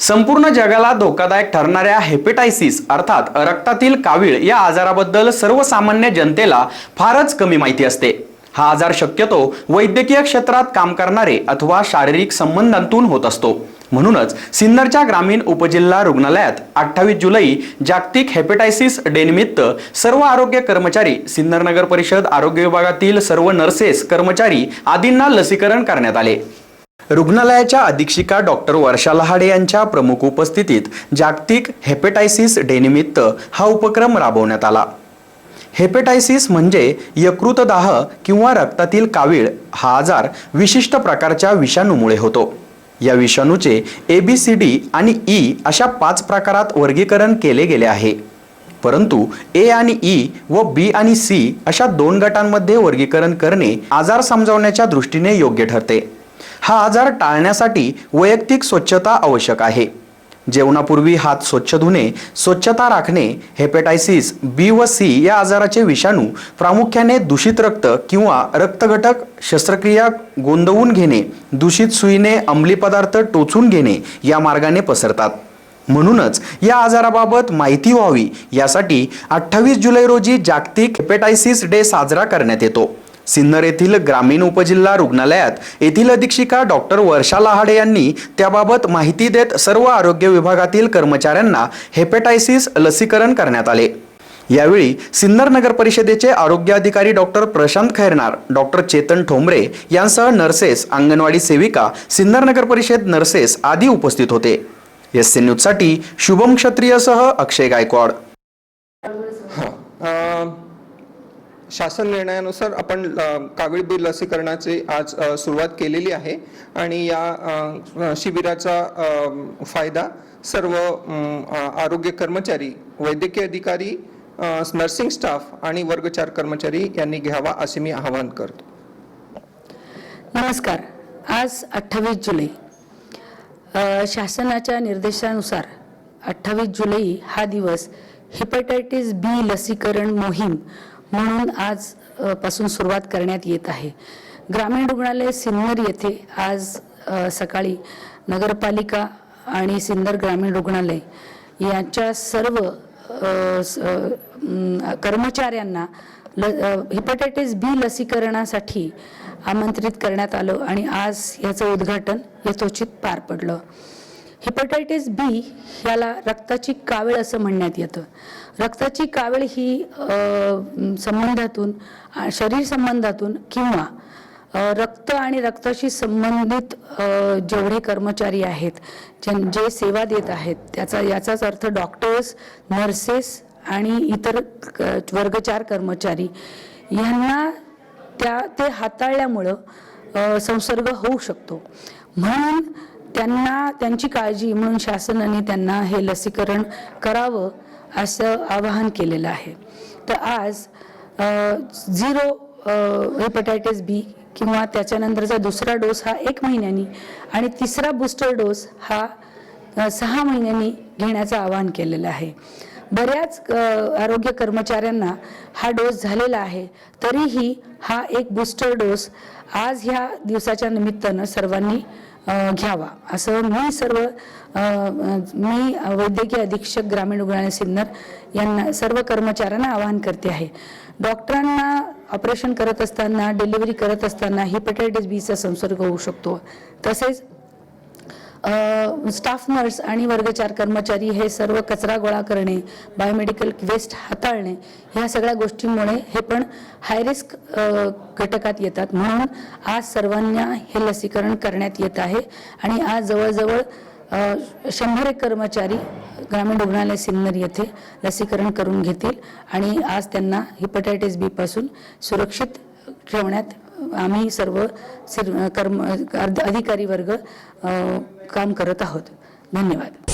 संपूर्ण जगाला धोकादायक ठरणाऱ्या हेपेटायसिस अर्थात रक्तातील कावीळ या आजाराबद्दल सर्वसामान्य जनतेला फारच कमी माहिती असते. हा आजार शक्यतो वैद्यकीय क्षेत्रात काम करणारे अथवा शारीरिक संबंधांतून होत असतो. म्हणूनच सिन्नरच्या ग्रामीण उपजिल्हा रुग्णालयात अठ्ठावीस जुलै जागतिक हेपेटायसिस डेनिमित्त सर्व आरोग्य कर्मचारी सिन्नर नगर परिषद आरोग्य विभागातील सर्व नर्सेस कर्मचारी आदींना लसीकरण करण्यात आले. रुग्णालयाच्या अधीक्षिका डॉक्टर वर्षा लहाडे यांच्या प्रमुख उपस्थितीत जागतिक हेपेटायसिस डेनिमित्त हा उपक्रम राबवण्यात आला. हेपेटायसिस म्हणजे यकृतदाह किंवा रक्तातील कावीळ हा आजार विशिष्ट प्रकारच्या विषाणूमुळे होतो. या विषाणूचे ए बी सी डी आणि ई अशा पाच प्रकारात वर्गीकरण केले गेले आहे. परंतु ए आणि ई व बी आणि सी अशा दोन गटांमध्ये वर्गीकरण करणे आजार समजावण्याच्या दृष्टीने योग्य ठरते. हा आजार टाळण्यासाठी वैयक्तिक स्वच्छता आवश्यक आहे. जेवणापूर्वी हात स्वच्छ धुणे स्वच्छता राखणे हेपेटायसिस बी व सी या आजाराचे विषाणू प्रामुख्याने दूषित रक्त किंवा रक्तघटक शस्त्रक्रिया गोंदवून घेणे दूषित सुईने अंमली पदार्थ टोचून घेणे या मार्गाने पसरतात. म्हणूनच या आजाराबाबत माहिती व्हावी यासाठी अठ्ठावीस जुलै रोजी जागतिक हेपेटायसिस डे साजरा करण्यात येतो. सिन्नर येथील ग्रामीण उपजिल्हा रुग्णालयात येथील अधीक्षिका डॉक्टर वर्षा लहाडे यांनी त्याबाबत माहिती देत सर्व आरोग्य विभागातील कर्मचाऱ्यांना हेपेटायसिस लसीकरण करण्यात आले. यावेळी सिन्नर नगर परिषदेचे आरोग्य अधिकारी डॉक्टर प्रशांत खैरनार डॉक्टर चेतन ठोंबरे यांसह नर्सेस अंगणवाडी सेविका सिन्नर नगर परिषद नर्सेस आदी उपस्थित होते. एस सी न्यूजसाठी शुभम क्षत्रियसह अक्षय गायकवाड. शासन निर्णयानुसार आपण अ, कावीळ लसीकरणाची आज सुरुवात केलेली आहे. आणि या शिबिराचा फायदा सर्व आरोग्य कर्मचारी वैद्यकीय अधिकारी नर्सिंग स्टाफ आणि वर्गचार कर्मचारी यांनी घ्यावा असे मी आवाहन करतो. नमस्कार. आज अठ्ठावीस जुलै. शासनाच्या निर्देशानुसार अठ्ठावीस जुलै हा दिवस हेपॅटायटिस बी लसीकरण मोहीम म्हणून आज पासून सुरुवात करण्यात येत आहे. ग्रामीण रुग्णालय सिन्नर येथे आज सकाळी नगरपालिका आणि सिन्नर ग्रामीण रुग्णालय यांच्या सर्व स- कर्मचाऱ्यांना ल हेपॅटायटिस बी लसीकरणासाठी आमंत्रित करण्यात आलं आणि आज याचं उद्घाटन यथोचित पार पडलं. हिपॅटायटिस बी ह्याला रक्ताची कावीळ असं म्हणण्यात येतं. रक्ताची कावीळ ही संबंधातून शरीर संबंधातून किंवा रक्त आणि रक्ताशी संबंधित जेवढे कर्मचारी आहेत ज्यां- जे सेवा देत आहेत त्याचा याचाच अर्थ डॉक्टर्स नर्सेस आणि इतर क- वर्गचार कर्मचारी यांना त्या ते हाताळल्यामुळं संसर्ग होऊ शकतो. म्हणून त्यांना त्यांची काळजी म्हणून शासनाने त्यांना हे लसीकरण करावं असं आवाहन केलेलं आहे. तर आज झिरो हेपॅटायटिस बी किंवा त्याच्यानंतरचा दुसरा डोस हा एक महिन्यानी आणि तिसरा बूस्टर डोस हा सहा महिन्यांनी घेण्याचं आवाहन केलेलं आहे. बऱ्याच आरोग्य कर्मचाऱ्यांना हा डोस झालेला आहे तरीही हा एक बूस्टर डोस आज ह्या दिवसाच्या निमित्तानं सर्वांनी घ्यावा. असं मी सर्व मी वैद्यकीय अधीक्षक ग्रामीण रुग्णालय सिन्नर यांना सर्व कर्मचाऱ्यांना आवाहन करते आहे. डॉक्टरांना ऑपरेशन करत असताना डिलिव्हरी करत असताना हिपेटायटिस बीचा संसर्ग होऊ शकतो. तसेच स्टाफ नर्स आणि वर्गचार कर्मचारी हे सर्व कचरा गोळा करणे बायोमेडिकल वेस्ट हाताळणे ह्या सगळ्या गोष्टींमुळे हे पण हाय रिस्क घटकात येतात. म्हणून आज सर्वांना हे लसीकरण करण्यात येत आहे. आणि आज जवळजवळ शंभर एक कर्मचारी ग्रामीण रुग्णालय सिन्नर येथे लसीकरण करून घेतील. आणि आज त्यांना हिपॅटायटिस बीपासून सुरक्षित ठेवण्यात आम्ही सर्व सिर कर्म अधिकारी वर्ग काम करत आहोत. धन्यवाद.